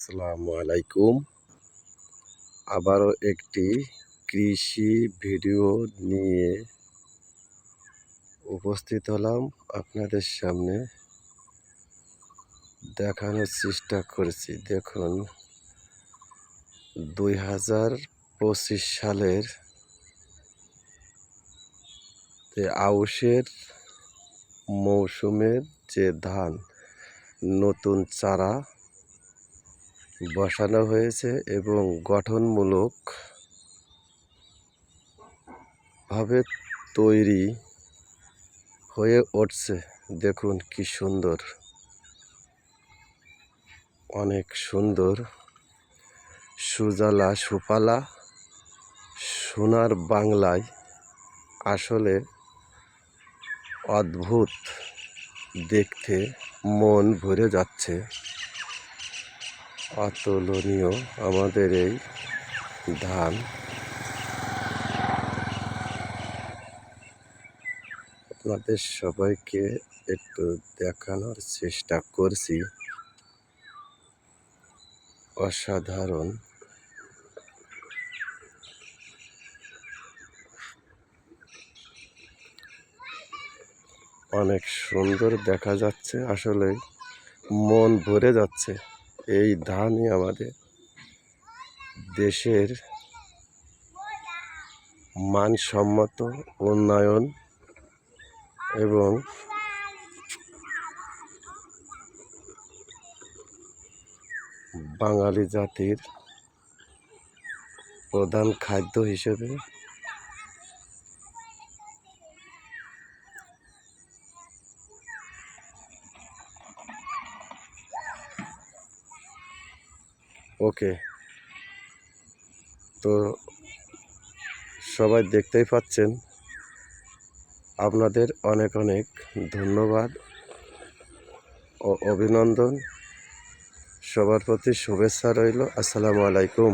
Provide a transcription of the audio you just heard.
আসসালামু আলাইকুম। আবারও একটি কৃষি ভিডিও নিয়ে উপস্থিত হলাম আপনাদের সামনে। দেখানোর চেষ্টা করেছি। দেখুন, দুই হাজার পঁচিশ সালের আউশের মৌসুমের যে ধান, নতুন চারা বসানো হয়েছে এবং গঠনমূলক ভাবে তৈরি হয়ে উঠছে। দেখুন কি সুন্দর। অনেক সুন্দর সুজালা সুপালা সোনার বাংলায় আসলে অদ্ভুত দেখতে মন ভরে যাচ্ছে। অতুলনীয় আমাদের এই ধান। আপনাদের সবাইকে একটু দেখানোর চেষ্টা করছি। অসাধারণ। অনেক সুন্দর দেখা যাচ্ছে আসলে মন ভরে যাচ্ছে। এই ধানই আমাদের দেশের মানসম্মত উন্নয়ন এবং বাঙালি জাতির প্রধান খাদ্য হিসেবে ওকে। তো সবাই দেখতেই পাচ্ছেন, আপনাদের অনেক অনেক ধন্যবাদ ও অভিনন্দন। সবার প্রতি শুভেচ্ছা রইল, আসসালামু আলাইকুম।